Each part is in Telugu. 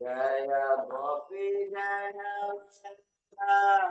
Jaya Gopi Jaya Jaya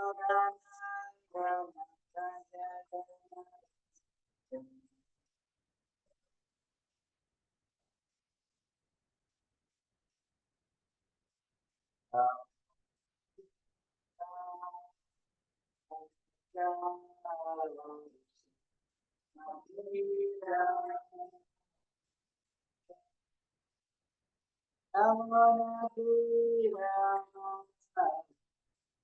జయ Gopi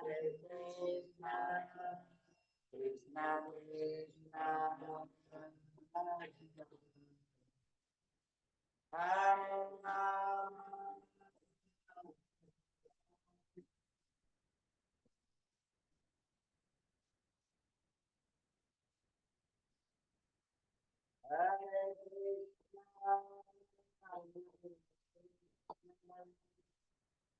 Krishna Krishna,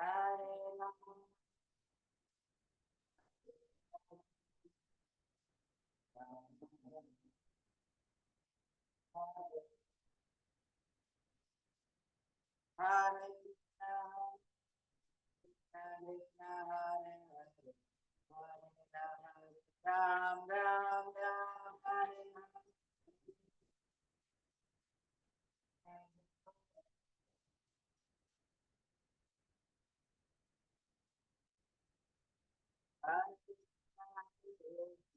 Hare. Hare Hare Hare, Hare Ram Ram Ram, Hare Hare. Hare Krishna, Krishna Krishna, Hare Hare, Hare Rama, Ram Ram Ram, Hare Hare.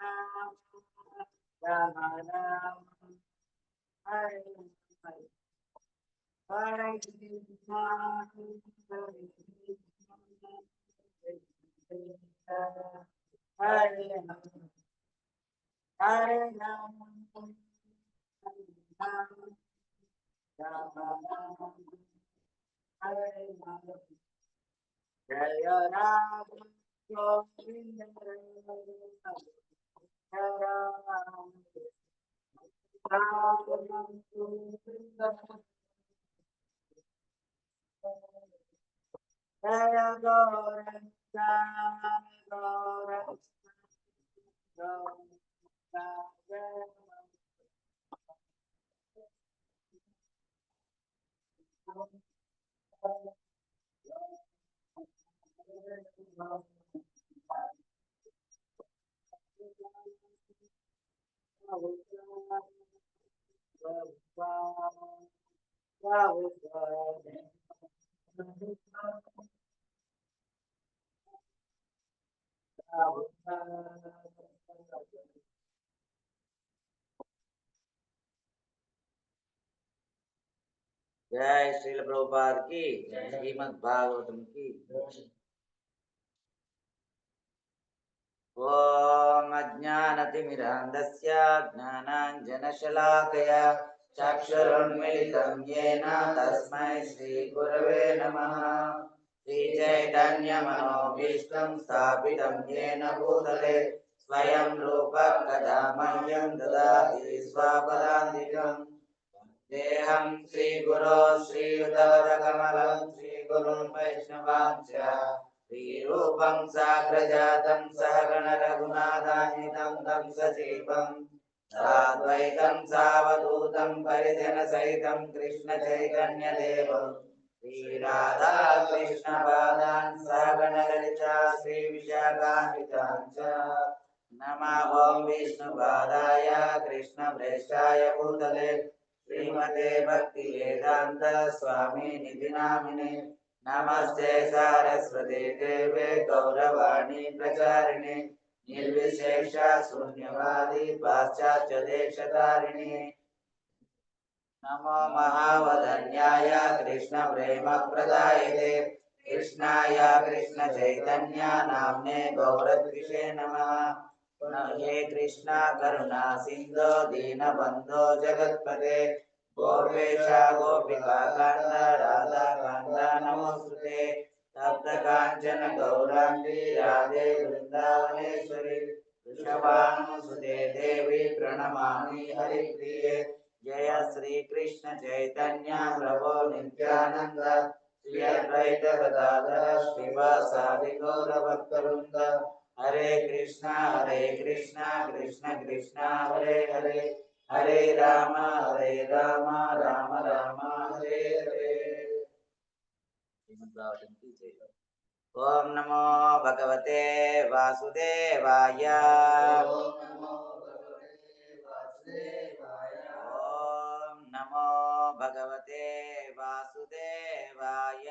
Ram Ram Hare Hare Hare Hare Hare Hare Jaya Ram Govinda Ram Rama Govinda जय श्रील प्रभुपाद की श्रीमद् भागवतम की ओम अज्ञानतिमिरान्धस्य ज्ञानाञ्जनशलाकया चक्षुरुन्मिलितं येन तस्मै श्रीगुरवे नमः श्रीचैतन्यमनोभीष्टं स्थापितं येन भूतले स्वयं रूपः कदा मह्यं ददाति स्वपदान्तिकम् देहं श्रीगुरो श्रीयुतवरकमलं श्रीगुरुन् वैष्णवाञ्च श्रीरूपं साग्रजातं सहगणरघुनाथान्वितं तं सजीवं साद्वैतं सावधूतं परिजनसहितं कृष्णचैतन्यदेवं श्रीराधा कृष्णपादान् सहगणललिता श्रीविशाखान्वितान् च नमः ॐ विष्णुपादाय कृष्णप्रेष्ठाय भूतले श्रीमते भक्ति वेदांत स्वामी निधि नामिने नमस्ते सारस्वते देवे गौरवाणी प्रचारिणे निर्विशेष शून्यवादी पाश्चात्य देशतारिणे नमो महावदन्याय कृष्ण प्रेम प्रदायते कृष्णाय कृष्ण चैतन्य नाम्ने गौरद्विषे नमः हे कृष्णा करुणा सिन्धो दीनबन्धो जगत्पते गोपेश गोपिका कान्द राधा कान्द नमोऽस्तुते तप्त काञ्चन गौराङ्गी राधे वृन्दावनेश्वरि वृषभानुसुते देवी प्रणमामि हरिप्रिये जय श्रीकृष्ण चैतन्य प्रभो नित्यानन्द श्री अद्वैत गदाधर श्रीवासादि गौरभक्तवृन्द हरे कृष्णा हरे कृष्णा कृष्ण कृष्णा हरे हरे హరే రామ హరే రామ రామ రామ హరే హరే. ఓం నమో భగవతే వాసుదేవాయ. ఓం నమో భగవతే వాసుదేవాయ.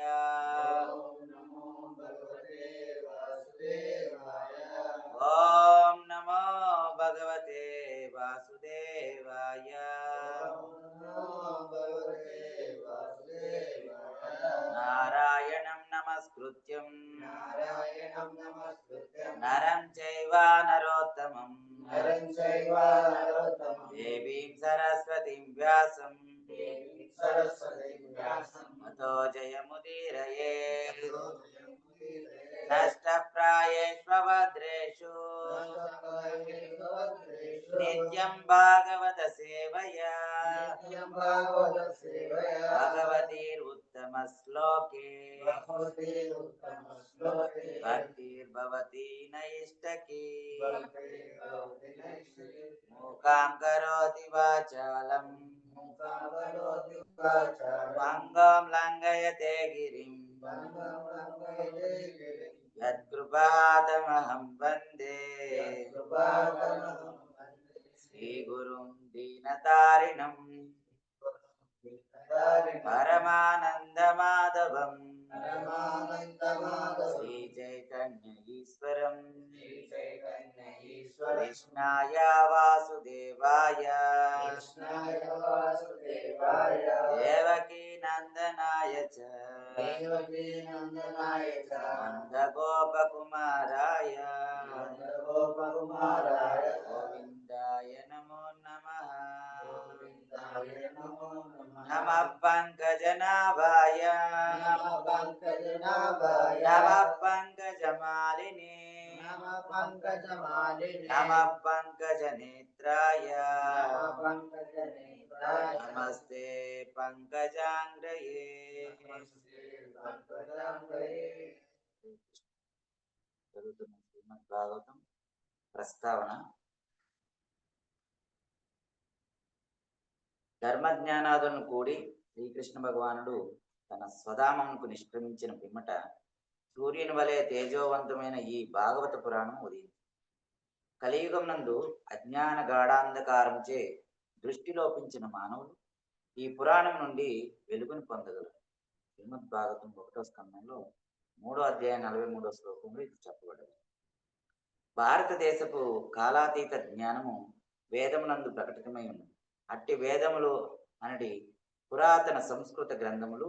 సూర్యం నారాయణం. నమస్కృత్యం నరం చైవ నరోత్తమం. నరం చైవ నరోత్తమం. దేవీం సరస్వతిం వ్యాసం. సరస్వతిం వ్యాసం. జయముదీరయే. नष्टप्रायेष्वभद्रेषु नित्यं भागवत सेवया भगवतीरुत्तमश्लोके भक्तिर्भवती नैष्टकी मूकां करोति वाचालम् अङ्गं लङ्घयते गिरिम् यत्कृपातमहं वन्दे श्रीगुरुं दीनतारिणम् పరమానందమాధవం. శ్రీ చైతన్య ఈశ్వరం కృష్ణాయ వాసుదేవాయ. Devaki నందనాయ నందగోపకుమారాయ. Govinda Nama Bangka Janabaya Nama Bangka Janabaya Nama Bangka Jamalini Nama Bangka Jamalini Nama Bangka Janitraya Nama Bangka Janitraya Namaste Bangka Jangdaye Namaste Bangka Jangdaye Prastavana ధర్మజ్ఞానాదులను కూడి శ్రీకృష్ణ భగవానుడు తన స్వధామంకు నిష్క్రమించిన పిమ్మట సూర్యుని వలె తేజోవంతమైన ఈ భాగవత పురాణం ఉదయింది. కలియుగం నందు అజ్ఞాన గాఢాంధకారంచే దృష్టి లోపించిన మానవులు ఈ పురాణం నుండి వెలుగుని పొందగలరు శ్రీమద్ భాగవతం ఒకటో స్కంధంలో మూడో అధ్యాయం నలభై మూడో శ్లోకంలో ఇది చెప్పబడింది. భారతదేశపు కాలాతీత జ్ఞానము వేదమునందు ప్రకటితమై ఉన్నది. అట్టి వేదములు అనడి పురాతన సంస్కృత గ్రంథములు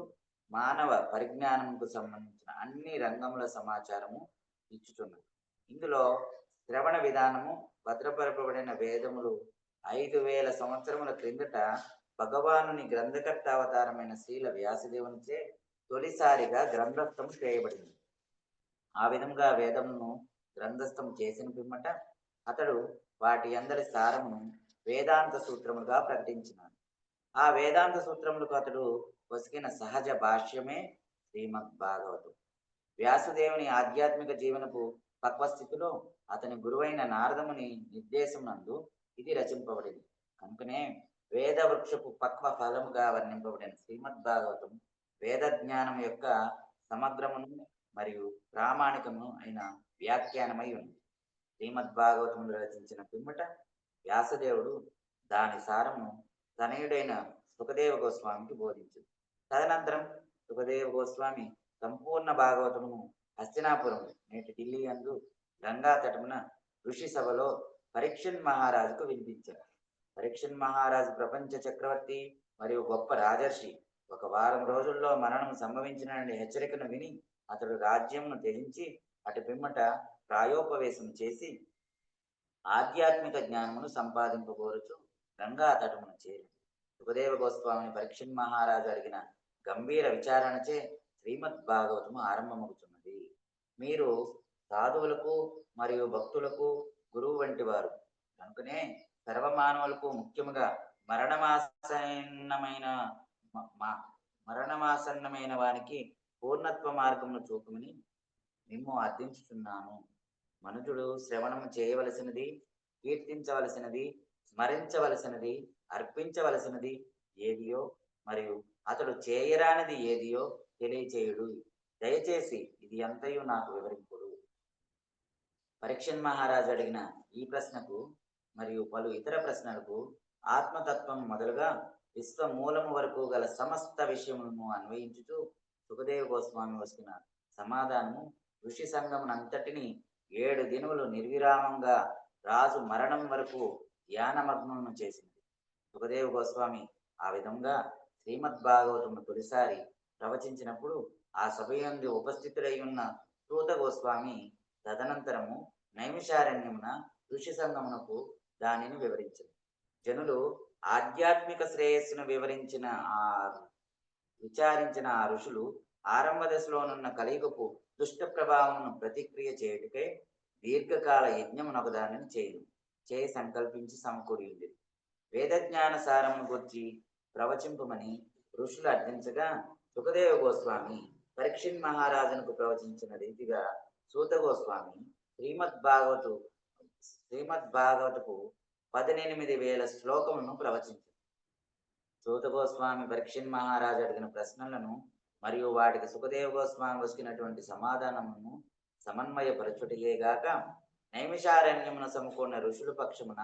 మానవ పరిజ్ఞానముకు సంబంధించిన అన్ని రంగముల సమాచారము ఇచ్చుచున్నది ఇందులో శ్రవణ విధానము భద్రపరపబడిన వేదములు ఐదు వేల సంవత్సరముల క్రిందట భగవానుని గ్రంథకర్త అవతారమైన శ్రీల వ్యాసదేవునిచే తొలిసారిగా గ్రంథస్థం చేయబడింది. ఆ విధంగా వేదమును గ్రంథస్థం చేసిన పిమ్మట అతడు వాటి అందరి సారమును వేదాంత సూత్రములుగా ప్రకటించినాడు. ఆ వేదాంత సూత్రములకు అతడు వసికిన సహజ భాష్యమే శ్రీమద్ భాగవతం. వ్యాసుదేవుని ఆధ్యాత్మిక జీవనపు పక్వస్థితిలో అతని గురువైన నారదముని నిర్దేశం నందు ఇది రచింపబడింది. కనుకనే వేద వృక్షపు పక్వ ఫలముగా వర్ణింపబడిన శ్రీమద్ భాగవతం వేద జ్ఞానం యొక్క సమగ్రమును మరియు ప్రామాణికమును అయిన వ్యాఖ్యానమై ఉంది. శ్రీమద్ భాగవతమును రచించిన పిమ్మట వ్యాసదేవుడు దాని సారము తనయుడైన సుఖదేవ గోస్వామికి బోధించు. తదనంతరం సుఖదేవ గోస్వామి సంపూర్ణ భాగవతమును హస్తినాపురం నేటి ఢిల్లీ అందు గంగా తటమున ఋషి సభలో పరీక్షన్ మహారాజుకు వినిపించారు పరీక్షన్ మహారాజు ప్రపంచ చక్రవర్తి మరియు గొప్ప రాజర్షి. ఒక వారం రోజుల్లో మరణం సంభవించిన హెచ్చరికను విని అతడు రాజ్యంను త్యజించి అటు పిమ్మట ప్రాయోపవేశం చేసి ఆధ్యాత్మిక జ్ఞానమును సంపాదింపబోరుచు గంగా తటమును చేరి. సుఖదేవ గోస్వామిని పరీక్షన్ మహారాజు అడిగిన గంభీర విచారణచే శ్రీమద్ భాగవతము ఆరంభమవుతున్నది మీరు సాధువులకు మరియు భక్తులకు గురువు వంటి వారు కనుకనే సర్వమానవులకు ముఖ్యముగా మరణమాసన్నమైన మరణమాసన్నమైన వానికి పూర్ణత్వ మార్గమును చూపుమని మేము అర్థించుతున్నాము మనుషుడు శ్రవణము చేయవలసినది కీర్తించవలసినది స్మరించవలసినది అర్పించవలసినది ఏదియో మరియు అతడు చేయరానిది ఏదియో తెలియచేయుడు. దయచేసి ఇది ఎంతయో నాకు వివరింపుడు. పరీక్షన్ మహారాజు అడిగిన ఈ ప్రశ్నకు మరియు పలు ఇతర ప్రశ్నలకు ఆత్మతత్వం మొదలుగా విశ్వ మూలము వరకు గల సమస్త విషయములను అన్వయించుచు సుఖదేవ గోస్వామి వస్తున్న సమాధానము ఋషి సంఘమునంతటిని ఏడు దినములు నిర్విరామంగా రాజు మరణం వరకు ధ్యానమగ్నులను చేసింది. సుఖదేవ గోస్వామి ఆ విధంగా శ్రీమద్ భాగవతము తొలిసారి ప్రవచించినప్పుడు ఆ సభయందు ఉపస్థితులై ఉన్న సూత గోస్వామి తదనంతరము నైమిషారణ్యమున ఋషి సంగమునకు దానిని వివరించింది. జనులు ఆధ్యాత్మిక శ్రేయస్సును వివరించిన ఆ విచారించిన ఆ ఋషులు ఆరంభ దశలోనున్న కలియుగపు దుష్ట ప్రభావమును ప్రతిక్రియ చేయుటకై దీర్ఘకాల యజ్ఞమునొక దానిని చేయను. చేయి సంకల్పించి సమకూరింది వేదజ్ఞాన వేద జ్ఞాన సారమును గుర్చి ప్రవచింపమని ఋషులు అర్థించగా సుఖదేవ గోస్వామి పరీక్షిన్ మహారాజునకు ప్రవచించిన రీతిగా సూత గోస్వామి శ్రీమద్ భాగవతు శ్రీమద్ భాగవతకు పదినెనిమిది వేల శ్లోకములను ప్రవచించారు సూత గోస్వామి పరీక్షిన్ మహారాజు అడిగిన ప్రశ్నలను మరియు వాటికి సుఖదేవ గోస్వామి వచ్చినటువంటి సమాధానమును సమన్వయపరచుటయేగాక నైమిషారణ్యమున సమకూడిన ఋషుల పక్షమున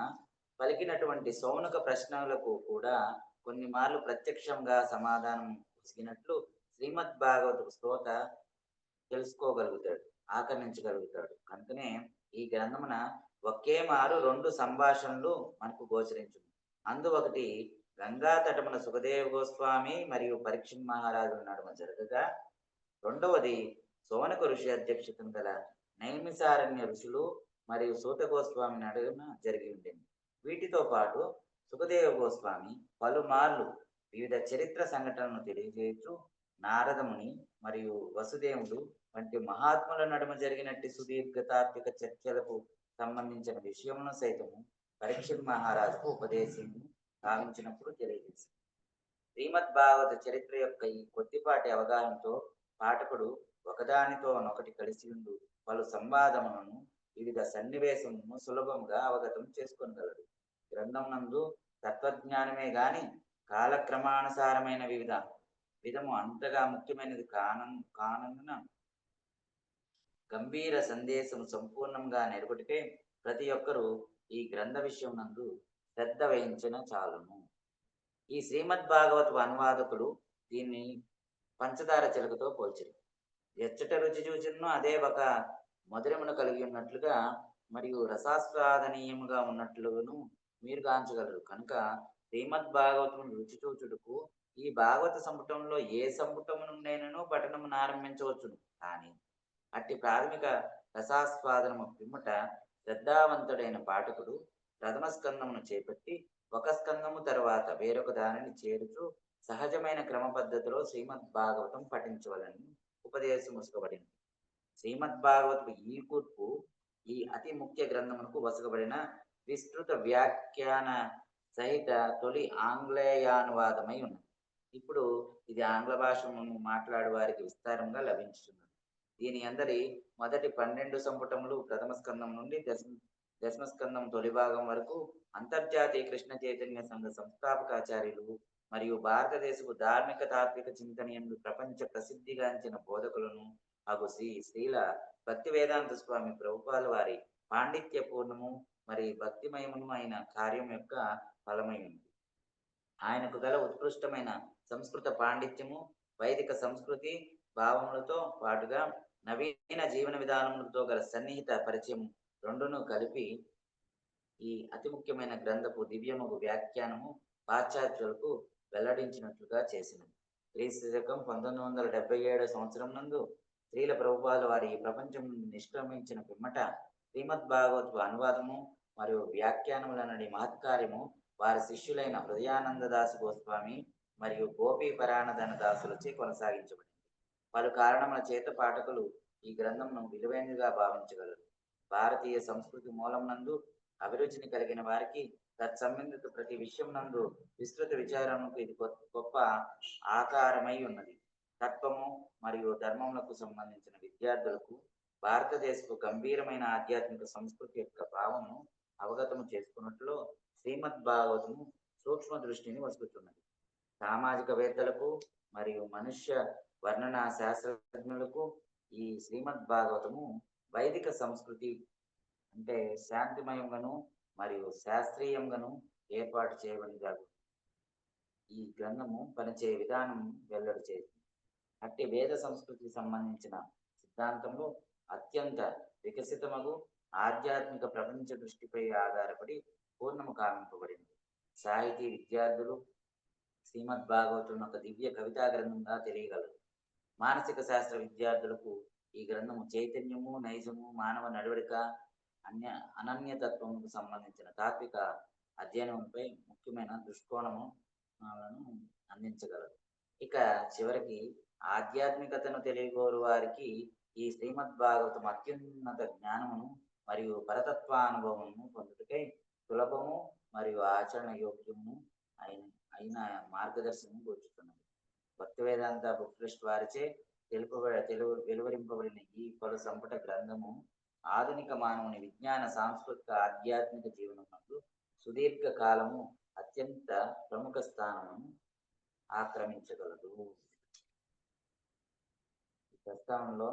పలికినటువంటి సౌనక ప్రశ్నలకు కూడా కొన్ని మార్లు ప్రత్యక్షంగా సమాధానం ఉసిగినట్లు శ్రీమద్ భాగవత స్తోత తెలుసుకోగలుగుతాడు ఆకర్ణించగలుగుతాడు. కనుకనే ఈ గ్రంథమున ఒకే మారు రెండు సంభాషణలు మనకు గోచరించు అందు ఒకటి గంగా తటమున సుఖదేవ గోస్వామి మరియు పరీక్షణ్ మహారాజు నడుమ జరగగా. రెండవది సోనక ఋషి అధ్యక్షతను గల నైమిసారణ్య ఋషులు మరియు సూత గోస్వామి నడుమ జరిగి ఉండేది. వీటితో పాటు సుఖదేవ గోస్వామి పలుమార్లు వివిధ చరిత్ర సంఘటనలను తెలియజేస్తూ నారదముని మరియు వసుదేవుడు వంటి మహాత్ముల నడుమ జరిగినట్టు సుదీర్ఘ తాత్విక చర్చలకు సంబంధించిన విషయమును సైతము పరీక్షిత్ మహారాజుకు ఉపదేశం భావించినప్పుడు తెలియజేసింది శ్రీమద్ భాగవత చరిత్ర యొక్క ఈ కొద్దిపాటి అవగాహనతో పాఠకుడు ఒకదానితో ఒకటి కలిసి ఉండు పలు సంవాదములను వివిధ సన్నివేశములను సులభంగా అవగతం చేసుకోగలడు గ్రంథం నందు తత్వజ్ఞానమే గాని కాలక్రమానుసారమైన వివిధ విధము అంతగా ముఖ్యమైనది కాను కానందున గంభీర సందేశం సంపూర్ణంగా నెరగొటిపే ప్రతి ఒక్కరూ ఈ గ్రంథ విషయం నందు శ్రద్ధ వహించిన చాలును. ఈ శ్రీమద్ భాగవత అనువాదకుడు దీన్ని పంచదార చిలకతో పోల్చారు. ఎచ్చట రుచి చూచినను అదే ఒక మధురమును కలిగి ఉన్నట్లుగా మరియు రసాస్వాదనీయముగా ఉన్నట్లుగాను మీరు గాంచగలరు. కనుక శ్రీమద్ భాగవతం రుచి చూచుటకు ఈ భాగవత సంపుటంలో ఏ సంపుటము నుండైనను పఠనమును ఆరంభించవచ్చును. కానీ అట్టి ప్రాథమిక రసాస్వాదనము పిమ్మట శ్రద్ధావంతుడైన పాఠకుడు ప్రథమ స్కందమును చేపట్టి ఒక స్కందము తర్వాత వేరొక దానిని చేరుచు సహజమైన క్రమ పద్ధతిలో శ్రీమద్ భాగవతం పఠించవలని ఉపదేశం ముసుకబడింది శ్రీమద్ భాగవతపు ఈ కూర్పు ఈ అతి ముఖ్య గ్రంథమునకు వసకబడిన విస్తృత వ్యాఖ్యాన సహిత తొలి ఆంగ్లేయానువాదమై ఉన్నది. ఇప్పుడు ఇది ఆంగ్ల భాషను మాట్లాడు వారికి విస్తారంగా లభించుతున్నది దీని అందరి మొదటి పన్నెండు సంపుటములు ప్రథమ స్కందం నుండి దశ దశమస్కందం తొలి భాగం వరకు అంతర్జాతీయ కృష్ణ చైతన్య సంఘ సంస్థాపకాచార్యులు మరియు భారతదేశపు ధార్మిక తాత్విక చింతనయందు ప్రపంచ ప్రసిద్ధిగాంచిన బోధకులను అగు శ్రీ శ్రీల భక్తి వేదాంత స్వామి ప్రభుపాల వారి పాండిత్య పూర్ణము మరి భక్తిమయమును అయిన కార్యం యొక్క ఫలమై ఉంది. ఆయనకు గల ఉత్కృష్టమైన సంస్కృత పాండిత్యము వైదిక సంస్కృతి భావములతో పాటుగా నవీన జీవన విధానములతో గల సన్నిహిత పరిచయం రెండును కలిపి ఈ అతి ముఖ్యమైన గ్రంథపు దివ్యముగు వ్యాఖ్యానము పాశ్చాత్యులకు వెల్లడించినట్లుగా చేసినది. క్రీస్తు శకం పంతొమ్మిది వందల డెబ్బై ఏడు సంవత్సరం నందు స్త్రీల ప్రభుపాలు వారి ఈ ప్రపంచం నుండి నిష్క్రమించిన పిమ్మట శ్రీమద్ భాగవత్ అనువాదము మరియు వ్యాఖ్యానములనడి మహత్కార్యము వారి శిష్యులైన హృదయానందదాసు గోస్వామి మరియు గోపీ పరాణధన దాసులచే కొనసాగించబడింది. పలు కారణముల చేత పాఠకులు ఈ గ్రంథంను విలువైనదిగా భావించగలరు. భారతీయ సంస్కృతి మూలం నందు అభిరుచిని కలిగిన వారికి తత్సంబంధిత ప్రతి విషయం నందు విస్తృత విచారణకు ఇది గొప్ప గొప్ప ఆకారమై ఉన్నది. తత్వము మరియు ధర్మములకు సంబంధించిన విద్యార్థులకు భారతదేశపు గంభీరమైన ఆధ్యాత్మిక సంస్కృతి యొక్క భావమును అవగతము చేసుకున్నట్లు శ్రీమద్ భాగవతము సూక్ష్మ దృష్టిని వసుకుతున్నది సామాజికవేత్తలకు మరియు మనుష్య వర్ణన శాస్త్రజ్ఞులకు ఈ శ్రీమద్ భాగవతము వైదిక సంస్కృతి అంటే శాంతిమయంగాను మరియు శాస్త్రీయంగాను ఏర్పాటు చేయబడిన ఈ గ్రంథము పనిచే విధానం వెల్లడి చేసింది. అట్టి వేద సంస్కృతికి సంబంధించిన సిద్ధాంతంలో అత్యంత వికసితమగు ఆధ్యాత్మిక ప్రపంచ దృష్టిపై ఆధారపడి పూర్ణము కామింపబడింది సాహితీ విద్యార్థులు శ్రీమద్ భాగవతులను ఒక దివ్య కవితా గ్రంథంగా తెలియగలరు. మానసిక శాస్త్ర విద్యార్థులకు ఈ గ్రంథము చైతన్యము నైజము మానవ నడవడిక అన్య అనన్యతత్వముకు సంబంధించిన తాత్విక అధ్యయనంపై ముఖ్యమైన దృష్కోణము అందించగలదు. ఇక చివరికి ఆధ్యాత్మికతను తెలియగోరు వారికి ఈ శ్రీమద్ భాగవతం అత్యున్నత జ్ఞానమును మరియు పరతత్వానుభవమును పొందుటకై సులభము మరియు ఆచరణ యోగ్యము అయిన అయిన మార్గదర్శనం కూర్చుతున్నది భక్తి వేదాంత బుక్ లిస్ట్ వారిచే తెలుపు తెలుగు వెలువరింపబడిన ఈ పలు సంపుట గ్రంథము ఆధునిక మానవుని విజ్ఞాన సాంస్కృతిక ఆధ్యాత్మిక జీవనం నందు సుదీర్ఘ కాలము అత్యంత ప్రముఖ స్థానమును ఆక్రమించగలదు. ఈ ప్రస్తావనలో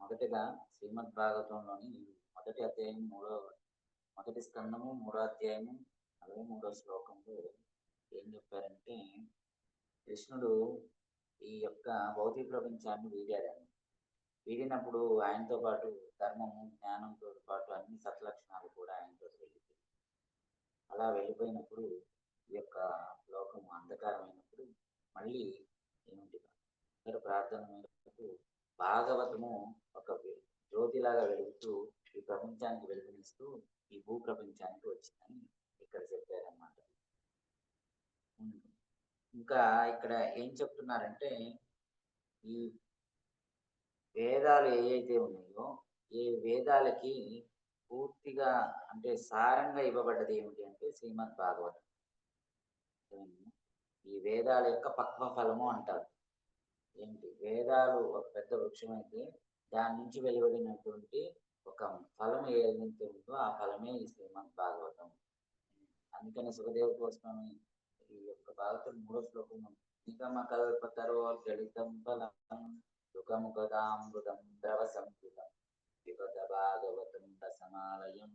మొదటిగా శ్రీమద్ భాగవతంలోని మొదటి అధ్యాయం మూడో మొదటి స్కందము మూడో అధ్యాయము నలభై మూడో శ్లోకంలో ఏం చెప్పారంటే కృష్ణుడు ఈ యొక్క భౌతిక ప్రపంచాన్ని వీడాడని వీడినప్పుడు ఆయనతో పాటు ధర్మము జ్ఞానంతో పాటు అన్ని సత్లక్షణాలు కూడా ఆయనతో వెళ్ళిపోయి అలా వెళ్ళిపోయినప్పుడు ఈ యొక్క లోకము అంధకారమైనప్పుడు మళ్ళీ ఏమిటి అందరూ ప్రార్థన మేరకు భాగవతము ఒక జ్యోతిలాగా వెలుగుతూ ఈ ప్రపంచానికి వెలుగునిస్తూ ఈ భూ ప్రపంచానికి వచ్చిందని ఇక్కడ చెప్పారన్నమాట. ఉంది. ఇంకా ఇక్కడ ఏం చెప్తున్నారంటే ఈ వేదాలు ఏవైతే ఉన్నాయో ఈ వేదాలకి పూర్తిగా అంటే సారంగా ఇవ్వబడ్డది ఏమిటి అంటే శ్రీమద్ భాగవతం ఈ వేదాల యొక్క పక్వ ఫలము అంటారు. ఏంటి? వేదాలు ఒక పెద్ద వృక్షం అయితే దాని నుంచి వెలువడినటువంటి ఒక ఫలం ఏదైతే ఉందో ఆ ఫలమే ఈ శ్రీమద్ భాగవతం అందుకని సుఖదేవ గోస్వామి ఈ యొక్క భాగవతం మూడో శ్లోకం నిగమ కల్పతరో గళితం ఫలం సుఖముఖదామృతం ద్రవ సంస్కృతం విగత భాగవతం రసమాలయం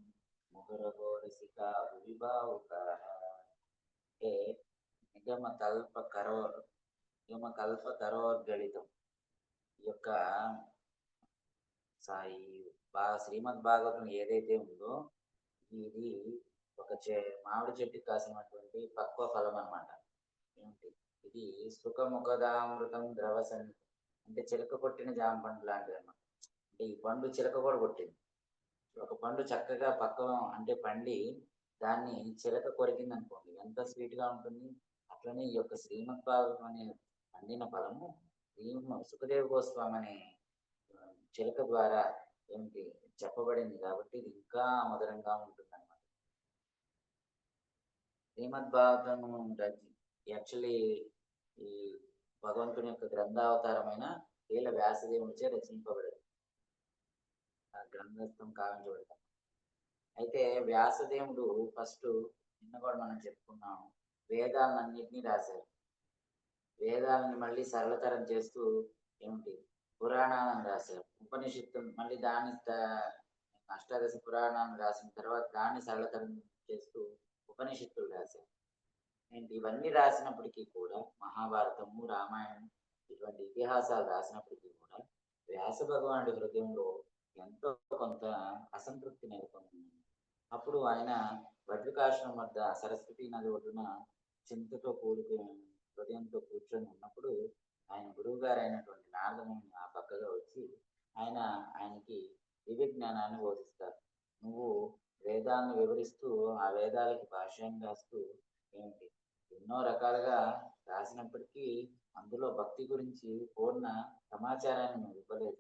ముహురగో రసిక విభావుక అంటే నిగమ కల్ప కరో నిగమ కల్ప కరోర్ కరోర్గళితం ఈ యొక్క సాయి బా శ్రీమద్ భాగవతం ఏదైతే ఉందో ఇది ఒక చే మామిడి చెట్టుకి కాసినటువంటి పక్వ ఫలం అన్నమాట. ఏంటి ఇది సుఖముఖదామృతం ద్రవసన్ అంటే చిలక కొట్టిన జామ పండు లాంటిది అనమాట అంటే ఈ పండు చిలక కూడా కొట్టింది. ఒక పండు చక్కగా పక్క అంటే పండి దాన్ని చిలక కొరికింది అనుకోండి ఎంత స్వీట్గా ఉంటుంది. అట్లనే ఈ యొక్క శ్రీమద్భాగం అనే పండిన ఫలము శ్రీమ సుఖదేవ గోస్వామి అనే చిలక ద్వారా ఏమిటి? చెప్పబడింది. కాబట్టి ఇది ఇంకా మధురంగా ఉంటుంది అనమాట యాక్చువల్లీ ఈ భగవంతుని యొక్క గ్రంథావతారమైన వీళ్ళ వ్యాసదేవునిచే రచింపబడదు. ఆ గ్రంథస్థం కావించబడతాం. అయితే వ్యాసదేవుడు ఫస్ట్ నిన్న కూడా మనం చెప్పుకున్నాం వేదాలన్నింటినీ రాశారు. వేదాలని మళ్ళీ సరళతరం చేస్తూ ఏమిటి పురాణాలను రాశారు. ఉపనిషత్తు మళ్ళీ దాని త- అష్టాదశ పురాణాలను రాసిన తర్వాత దాన్ని సరళతరం చేస్తూ ఉపనిషత్తులు రాశారు. అండ్ ఇవన్నీ రాసినప్పటికీ కూడా మహాభారతము రామాయణం ఇటువంటి ఇతిహాసాలు రాసినప్పటికీ కూడా వ్యాస భగవానుడి హృదయంలో ఎంతో కొంత అసంతృప్తి నెలకొంది. అప్పుడు ఆయన వడ్రికాశ్రం వద్ద సరస్వతి నది ఒడ్డున చింతతో కూడుకుని హృదయంతో కూర్చొని ఉన్నప్పుడు ఆయన గురువు గారు అయినటువంటి నారదముని ఆ పక్కగా వచ్చి ఆయన ఆయనకి దివ్య జ్ఞానాన్ని బోధిస్తారు. నువ్వు వేదాలను వివరిస్తూ ఆ వేదాలకి భాష్యం రాస్తూ ఏమిటి? ఎన్నో రకాలుగా రాసినప్పటికీ అందులో భక్తి గురించి పూర్ణ సమాచారాన్ని నువ్వు ఇవ్వలేదు.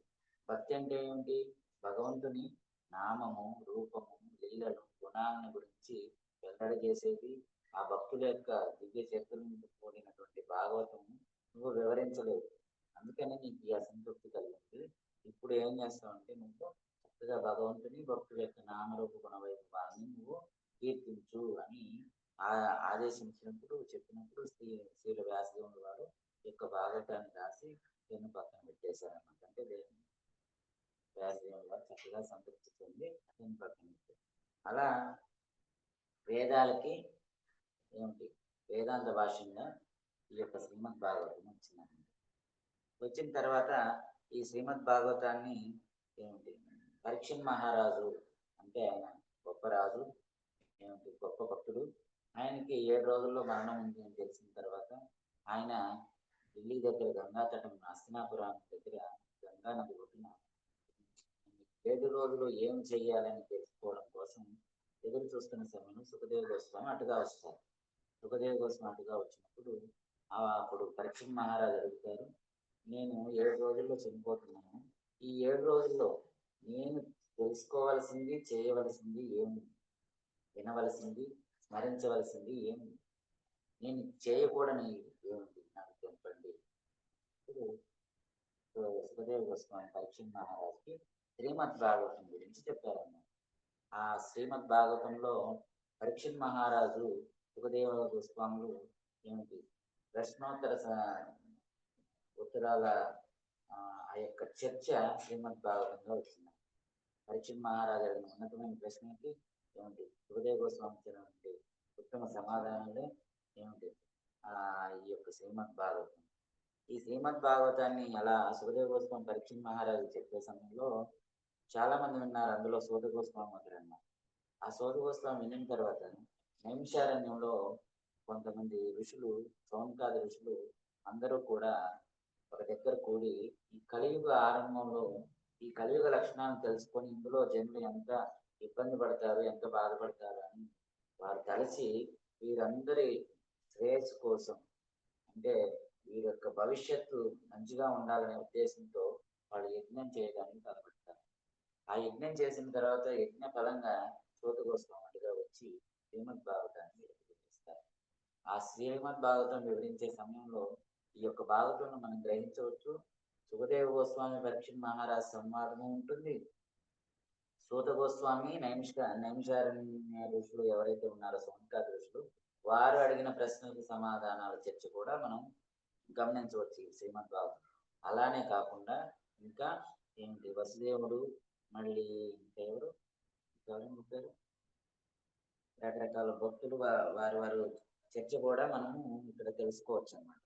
భక్తి అంటే ఏమిటి? భగవంతుని నామము రూపము లీలలు గుణాలను గురించి వెల్లడి చేసేది ఆ భక్తుల యొక్క దివ్య చరిత్రను కూడినటువంటి భాగవతము నువ్వు వివరించలేదు. అందుకని నీకు ఈ అసంతృప్తి కలిగింది. ఇప్పుడు ఏం చేస్తావంటే నువ్వు చక్కగా భగవంతుని భక్తుల యొక్క నామరూప గుణవైభవాన్ని నువ్వు కీర్తించు అని ఆదేశించినప్పుడు చెప్పినప్పుడు శ్రీ శ్రీల వ్యాసదేవుని వారు యొక్క భాగవతాన్ని రాసి నేను పక్కన పెట్టేశారన్నమాట. అంటే దేన్ని వారు చక్కగా సంతృప్తి చెంది నేను పక్కన పెట్టారు. అలా వేదాలకి ఏమిటి? వేదాంత భాషంగా ఈ యొక్క శ్రీమద్ భాగవతం వచ్చిందండి వచ్చిన తర్వాత ఈ శ్రీమద్ భాగవతాన్ని ఏమిటి? పరీక్షణ్ మహారాజు అంటే ఆయన గొప్ప రాజు ఏమిటి గొప్ప భక్తుడు. ఆయనకి ఏడు రోజుల్లో మరణం ఉంది అని తెలిసిన తర్వాత ఆయన ఢిల్లీ దగ్గర గంగా తటం హస్తినాపురం దగ్గర గంగా నది ఒడ్డున ఏడు రోజులు ఏం చెయ్యాలని తెలుసుకోవడం కోసం ఎదురు చూస్తున్న సమయంలో సుఖదేవ గోస్వామి అటుగా వస్తారు. సుఖదేవ గోస్వామి అటుగా వచ్చినప్పుడు ఆ అప్పుడు పరీక్ష మహారాజు అడుగుతారు నేను ఏడు రోజుల్లో చనిపోతున్నాను. ఈ ఏడు రోజుల్లో నేను తెలుసుకోవలసింది చేయవలసింది ఏమి? వినవలసింది స్మరించవలసింది ఏమి? నేను చేయకూడని ఏమిటి నాకు తెంపండి ఇప్పుడు సుఖదేవ గోస్వామి పరీక్ష మహారాజుకి శ్రీమద్ భాగవతం గురించి చెప్పారన్నమాట. ఆ శ్రీమద్ భాగవతంలో పరీక్షిత్ మహారాజు సుఖదేవ గోస్వాములు ఏమిటి? ప్రశ్నోత్తర ఉత్తరాల ఆ ఆ యొక్క చర్చ శ్రీమద్ భాగవతంగా వచ్చింది. పరీక్షిత్ మహారాజు అడిగిన ఉన్నతమైన ప్రశ్నకి ఏమిటి సుఖదేవ గోస్వామి ఇచ్చినటువంటి ఉత్తమ సమాధానంలో ఏమిటి ఆ ఈ యొక్క శ్రీమద్ భాగవతం. ఈ శ్రీమద్ భాగవతాన్ని అలా సుఖదేవ గోస్వామి పరీక్షిత్ మహారాజు చెప్పే సమయంలో చాలా మంది విన్నారు. అందులో సోద గోస్వామి ఒకరన్నారు ఆ సోద గోస్వామి విన్న తర్వాత నైమిషారణ్యంలో కొంతమంది ఋషులు సౌనకాది ఋషులు అందరూ కూడా ఒక దగ్గర కూడి ఈ కలియుగ ఆరంభంలో ఈ కలియుగ లక్షణాలను తెలుసుకొని ఇందులో జనులు ఎంత ఇబ్బంది పడతారు ఎంత బాధపడతారు అని వారు కలిసి వీరందరి శ్రేయస్సు కోసం అంటే వీరి యొక్క భవిష్యత్తు మంచిగా ఉండాలనే ఉద్దేశంతో వాళ్ళు యజ్ఞం చేయడానికి తలపెడతారు. ఆ యజ్ఞం చేసిన తర్వాత యజ్ఞ ఫలంగా చోటుకోస్వామిగా వచ్చి శ్రీమద్ భాగవతాన్ని వివరిస్తారు ఆ శ్రీమద్ భాగవతం వివరించే సమయంలో ఈ యొక్క భాగవతంలో మనం గ్రహించవచ్చు. సుఖదేవ గోస్వామి పరీక్ష మహారాజ్ సంవాదము ఉంటుంది. సూత గోస్వామి నైమిష నైమిషారణ్య ఋషులు ఎవరైతే ఉన్నారో సౌంకాద ఋషులు వారు అడిగిన ప్రశ్నలకు సమాధానాల చర్చ కూడా మనం గమనించవచ్చు శ్రీమద్ బాబు అలానే కాకుండా ఇంకా ఏంటి వసుదేవుడు మళ్ళీ ఇంకా ఎవరు? ఇంకా ఎవరు రకరకాల భక్తులు వారి వారు చర్చ కూడా మనము ఇక్కడ తెలుసుకోవచ్చు అన్నమాట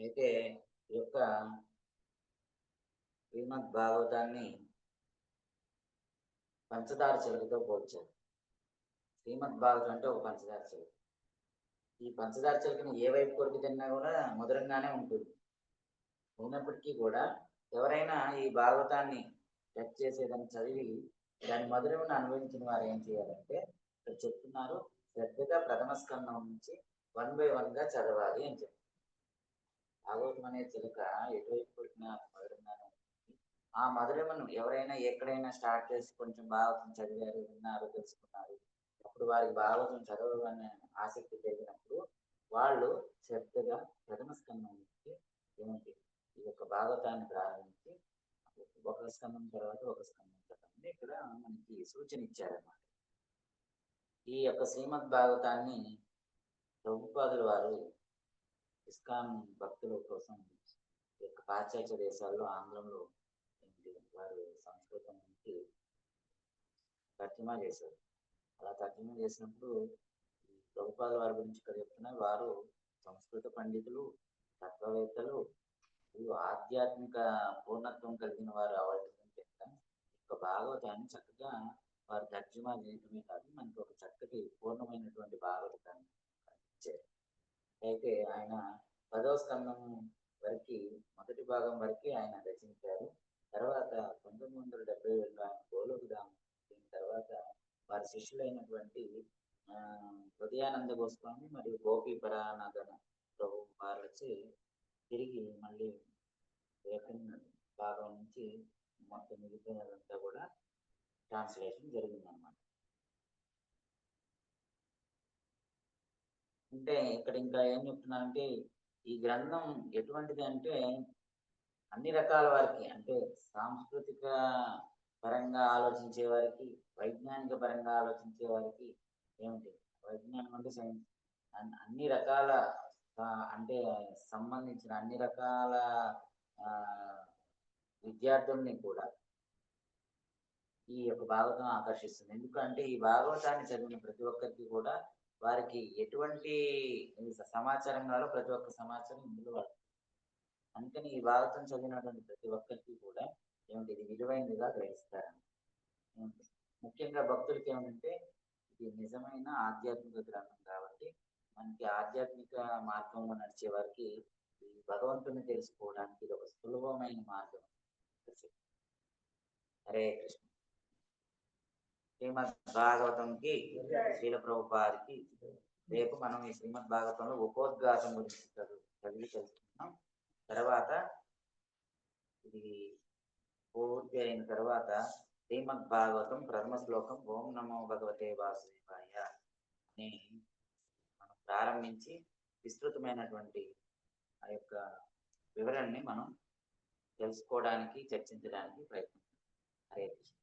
అయితే ఈ యొక్క శ్రీమద్ భాగవతాన్ని పంచదార చిలుకతో పోల్చారు. శ్రీమద్ భాగవతం అంటే ఒక పంచదార చిలుక ఈ పంచదార చిలుకని ఏ వైపు కొరికి తిన్నా కూడా మధురంగానే ఉంటుంది. ఉన్నప్పటికీ కూడా ఎవరైనా ఈ భాగవతాన్ని టచ్ చేసేదాన్ని చదివి దాని మధురమును అనుభవించిన వారు ఏం చేయాలంటే ఇక్కడ చెప్తున్నారు శ్రద్ధగా ప్రథమ స్కంధం నుంచి వన్ బై వన్గా చదవాలి అని చెప్తున్నారు భాగవతం అనే చిలుక ఎటువైపు కొట్టినా మధురంగానే ఆ మధురమను ఎవరైనా ఎక్కడైనా స్టార్ట్ చేసి కొంచెం భాగవతం చదివారు విన్నారు తెలుసుకున్నారు. అప్పుడు వారికి భాగవతం చదవాలనే ఆసక్తి పెరిగినప్పుడు వాళ్ళు శ్రద్ధగా ప్రథమ స్కందం నుంచి ఏమిటి ఈ యొక్క భాగవతాన్ని ప్రారంభించి ఒక స్కంధం తర్వాత ఒక స్కంధం చదవండి ఇక్కడ మనకి సూచన ఇచ్చారన్నమాట. ఈ యొక్క శ్రీమద్ భాగవతాన్ని ప్రభుపాదుల వారు ఇస్కాన్ భక్తుల కోసం ఈ యొక్క పాశ్చాత్య దేశాల్లో ఆంగ్లంలో వారు సంస్కృతం నుంచి తర్జుమా చేశారు. అలా తర్జుమా చేసినప్పుడు ఈ ప్రభుపాద వారి గురించి ఇక్కడ చెప్తున్నా వారు సంస్కృత పండితులు తత్వవేత్తలు మరియు ఆధ్యాత్మిక పూర్ణత్వం కలిగిన వారు అవడం చేత ఒక యొక్క భాగవతాన్ని చక్కగా వారు తర్జుమా చేయటమే కాదు మనకి ఒక చక్కటి పూర్ణమైనటువంటి భాగవతాన్ని ఇచ్చారు అయితే ఆయన పదవ స్కంధం వరకు మొదటి భాగం వరకు ఆయన రచించారు. తర్వాత పంతొమ్మిది వందల డెబ్బై ఏడులో ఆయన గోలోకధామం దీని తర్వాత వారి శిష్యులైనటువంటి హృదయానంద గోస్వామి మరియు గోపి పరానగన ప్రభు వారు వచ్చి తిరిగి మళ్ళీ సెకండ్ భాగం నుంచి మొత్తం మిగతాదంతా కూడా ట్రాన్స్లేషన్ జరిగిందనమాట అంటే ఇక్కడ ఇంకా ఏం చెప్తున్నారంటే ఈ గ్రంథం ఎటువంటిది అంటే అన్ని రకాల వారికి అంటే సాంస్కృతిక పరంగా ఆలోచించే వారికి వైజ్ఞానిక పరంగా ఆలోచించే వారికి ఏమిటి వైజ్ఞానికం అంటే సైన్స్ అన్ని రకాల అంటే సంబంధించిన అన్ని రకాల విద్యార్థుల్ని కూడా ఈ యొక్క భాగవతం ఆకర్షిస్తుంది. ఎందుకంటే ఈ భాగవతాన్ని చదివిన ప్రతి ఒక్కరికి కూడా వారికి ఎటువంటి సమాచారం కావాలో ప్రతి ఒక్క సమాచారం ఇందులో వాడుతుంది అందుకని ఈ భాగవతం చదివినటువంటి ప్రతి ఒక్కరికి కూడా ఏమిటి ఇది విలువైనదిగా గ్రహిస్తారు ముఖ్యంగా భక్తులకి ఏమిటంటే ఇది నిజమైన ఆధ్యాత్మిక గ్రంథం కాబట్టి మనకి ఆధ్యాత్మిక మార్గంలో నడిచే వారికి ఈ భగవంతుని తెలుసుకోవడానికి ఇది ఒక సులభమైన మార్గం. హరే కృష్ణ. శ్రీమద్ భాగవతంకి శ్రీల ప్రభుపాదికి రేపు మనం ఈ శ్రీమద్ భాగవతంలో ఉపోద్ఘాతం గురించి చదివి తెలుసుకున్నాం తర్వాత ఇది పూర్తి అయిన తర్వాత శ్రీమద్ భాగవతం ప్రథమ శ్లోకం ఓం నమో భగవతే వాసుదేవాయ అని మనం ప్రారంభించి విస్తృతమైనటువంటి ఆ యొక్క వివరణని మనం తెలుసుకోవడానికి చర్చించడానికి ప్రయత్నిస్తాం హరే కృష్ణ.